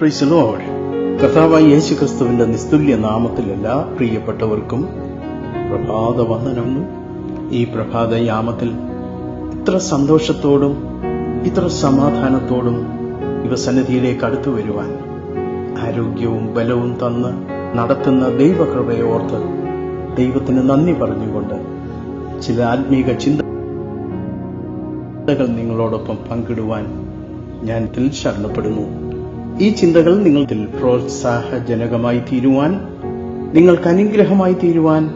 Price load യേശു ക്രിസ്തുവിന്റെ നിസ്തുല്യ നാമത്തിൽ എല്ലാ പ്രിയപ്പെട്ടവർക്കും പ്രഭാത വന്ദനം. ഈ പ്രഭാത യാമത്തിൽ ഇത്ര സന്തോഷത്തോടും ഇത്ര സമാധാനത്തോടും ഇവ സന്നിധിയിലേക്ക് അടുത്തു വരുവാൻ ആരോഗ്യവും ബലവും തന്ന് നടത്തുന്ന ദൈവകൃപയെ ഓർത്ത് ദൈവത്തിന് നന്ദി പറഞ്ഞുകൊണ്ട് ചില ആത്മീക ചിന്തകൾ നിങ്ങളോടൊപ്പം പങ്കിടുവാൻ ഞാൻ ഇതിൽ ശരണപ്പെടുന്നു. ഈ ചിന്തകൾ നിങ്ങളിൽ പ്രോത്സാഹജനകമായി തീരുവാൻ നിങ്ങൾക്ക് അനുഗ്രഹമായി തീരുവാൻ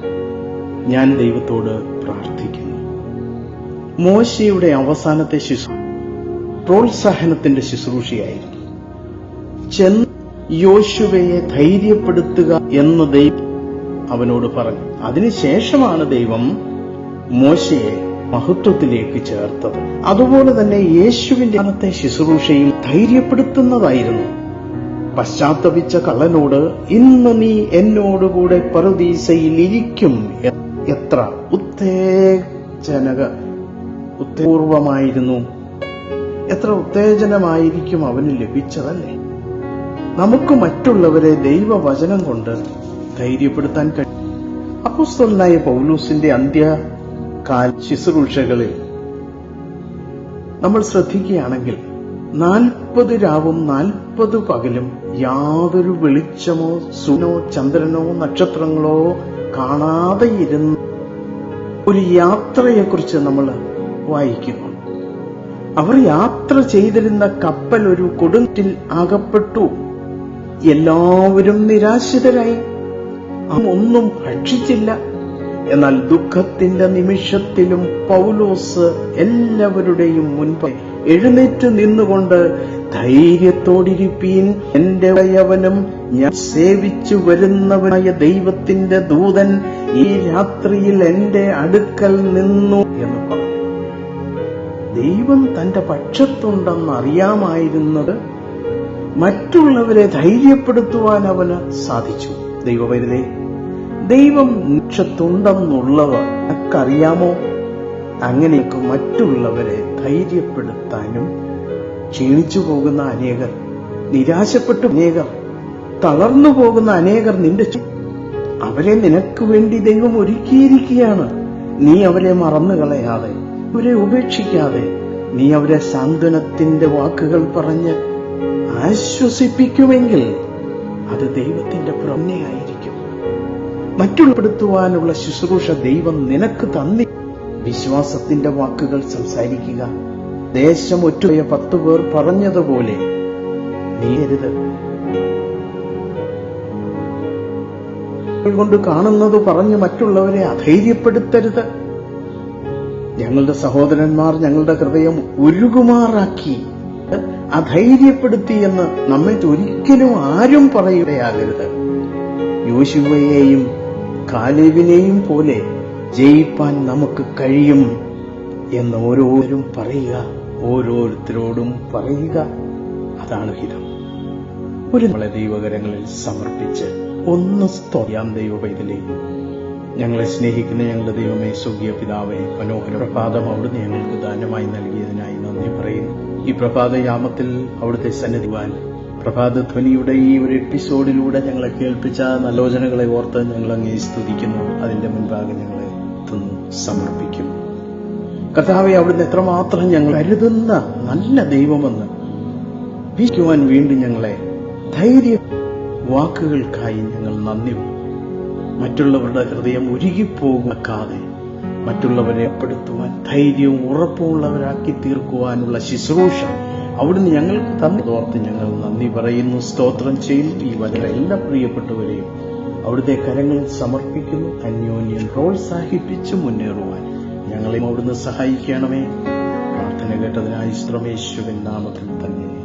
ഞാൻ ദൈവത്തോട് പ്രാർത്ഥിക്കുന്നു. മോശയുടെ അവസാനത്തെ ശുശ്രൂ പ്രോത്സാഹനത്തിന്റെ ശുശ്രൂഷയായിരുന്നു ചെന്ന് യോശുവയെ ധൈര്യപ്പെടുത്തുക എന്ന് ദൈവം അവനോട് പറഞ്ഞു. അതിനുശേഷമാണ് ദൈവം മോശയെ മഹത്വത്തിലേക്ക് ചേർത്തത്. അതുപോലെ തന്നെ യേശുവിന്റെ അന്നത്തെ ശുശ്രൂഷയിൽ ധൈര്യപ്പെടുത്തുന്നതായിരുന്നു. പശ്ചാത്തപിച്ച കള്ളനോട് ഇന്ന് നീ എന്നോടുകൂടെ പറുദീസയിൽ ഇരിക്കും എത്ര ഉത്തേജനക ഉത്തേപൂർവമായിരുന്നു എത്ര ഉത്തേജനമായിരിക്കും അവന് ലഭിച്ചതല്ലേ? നമുക്ക് മറ്റുള്ളവരെ ദൈവവചനം കൊണ്ട് ധൈര്യപ്പെടുത്താൻ കഴിയും. അപ്പോസ്തലനായ പൗലൂസിന്റെ അന്ത്യകാല ശുശ്രൂഷകളിൽ നമ്മൾ ശ്രദ്ധിക്കുകയാണെങ്കിൽ നാൽപ്പത് രാവും നാൽപ്പത് പകലും യാതൊരു വെളിച്ചമോ സുനോ ചന്ദ്രനോ നക്ഷത്രങ്ങളോ കാണാതെ ഇരുന്ന ഒരു യാത്രയെക്കുറിച്ച് നമ്മൾ വായിക്കുന്നു. അവർ യാത്ര ചെയ്തിരുന്ന കപ്പൽ ഒരു കൊടുങ്കിൽ അകപ്പെട്ടു എല്ലാവരും നിരാശിതരായി. ഒന്നും ഭക്ഷിച്ചില്ല. എന്നാൽ ദുഃഖത്തിന്റെ നിമിഷത്തിലും പൗലോസ് എല്ലാവരുടെയും മുൻപ് എഴുന്നേറ്റ് നിന്നുകൊണ്ട് ധൈര്യത്തോടിരിപ്പീൻ എന്റെ യവനും ഞാൻ സേവിച്ചു വരുന്നവനായ ദൈവത്തിന്റെ ദൂതൻ ഈ രാത്രിയിൽ എന്റെ അടുക്കൽ നിന്നു എന്ന് പറഞ്ഞു. ദൈവം തന്റെ പക്ഷത്തുണ്ടെന്ന് അറിയാമായിരുന്നത് മറ്റുള്ളവരെ ധൈര്യപ്പെടുത്തുവാൻ അവന് സാധിച്ചു. ദൈവവരുതേ ദൈവം നിക്ഷത്തുണ്ടെന്നുള്ളവർ നിനക്കറിയാമോ അങ്ങനെയൊക്കെ മറ്റുള്ളവരെ ധൈര്യപ്പെടുത്താനും ക്ഷീണിച്ചു പോകുന്ന അനേകർ നിരാശപ്പെട്ടു അനേകർ തളർന്നു പോകുന്ന അനേകർ നിന്റെ അവരെ നിനക്ക് വേണ്ടി ദൈവം ഒരുക്കിയിരിക്കുകയാണ്. നീ അവരെ മറന്നു കളയാതെ അവരെ ഉപേക്ഷിക്കാതെ നീ അവരെ സാന്ത്വനത്തിന്റെ വാക്കുകൾ പറഞ്ഞ് ആശ്വസിപ്പിക്കുമെങ്കിൽ അത് ദൈവത്തിന്റെ പ്രജ്ഞയായിരിക്കും. മറ്റുള്ളപ്പെടുത്തുവാനുള്ള ശുശ്രൂഷ ദൈവം നിനക്ക് തന്നി. വിശ്വാസത്തിന്റെ വാക്കുകൾ സംസാരിക്കുക. ദേശം ഒറ്റയ പത്തു പേർ പറഞ്ഞതുപോലെ നീയരുത്. കൊണ്ട് കാണുന്നത് പറഞ്ഞ് മറ്റുള്ളവരെ അധൈര്യപ്പെടുത്തരുത്. ഞങ്ങളുടെ സഹോദരന്മാർ ഞങ്ങളുടെ ഹൃദയം ഉരുകുമാറാക്കി. അധൈര്യപ്പെടുത്തി എന്ന് നമ്മെ ഒരിക്കലും ആരും പറയുകയാകരുത്. യോശുവയെയും കാലേവിനെയും പോലെ ജയിപ്പാൻ നമുക്ക് കഴിയും എന്ന് ഓരോരും പറയുക ഓരോരുത്തരോടും പറയുക. അതാണ് ഹിതം. ഒരു നമ്മളെ ദൈവകരങ്ങളിൽ സമർപ്പിച്ച് ഒന്ന് സ്തോയാം ദൈവ പൈതലേ ഞങ്ങളെ സ്നേഹിക്കുന്ന ഞങ്ങളുടെ ദൈവമേ സ്വകീയ പിതാവേ മനോഹര പ്രഭാതം അവിടുന്ന് ഞങ്ങൾക്ക് ദാനമായി നൽകിയതിനായി നന്ദി പറയുന്നു. ഈ പ്രഭാതയാമത്തിൽ അവിടുത്തെ സന്നിധിവാൻ പ്രഭാത ധ്വനിയുടെ ഈ ഒരു എപ്പിസോഡിലൂടെ ഞങ്ങളെ കേൾപ്പിച്ച നലോചനകളെ ഓർത്ത് ഞങ്ങൾ അങ്ങേ സ്തുതിക്കുന്നു. അതിന്റെ മുൻപാകെ ഞങ്ങളെ സമർപ്പിക്കും കർത്താവെ അവിടുന്ന് എത്രമാത്രം ഞങ്ങൾ കരുതുന്ന നല്ല ദൈവമെന്ന് വീക്കുവാൻ വീണ്ടും ഞങ്ങളെ ധൈര്യ വാക്കുകൾക്കായി ഞങ്ങൾ നന്ദി മറ്റുള്ളവരുടെ ഹൃദയം ഉരുകിപ്പോകാതെ മറ്റുള്ളവരെ പെടുത്തുവാൻ ധൈര്യവും ഉറപ്പുമുള്ളവരാക്കി തീർക്കുവാനുള്ള ശുശ്രൂഷ അവിടുന്ന് ഞങ്ങൾക്ക് തന്നതോർത്ത് ഞങ്ങൾ നന്ദി പറയുന്നു സ്തോത്രം ചെയ്യുന്നു ഈ വചന എല്ലാ പ്രിയപ്പെട്ടവരെയും അവിടുത്തെ കരങ്ങളിൽ സമർപ്പിക്കുന്നു. അന്യോന്യം പ്രോത്സാഹിപ്പിച്ച് മുന്നേറുവാൻ ഞങ്ങളെയും അവിടുന്ന് സഹായിക്കണമേ. പ്രാർത്ഥന കേട്ടതിനായി ശ്രമേശ്വരൻ നാമത്തിൽ തന്നെ.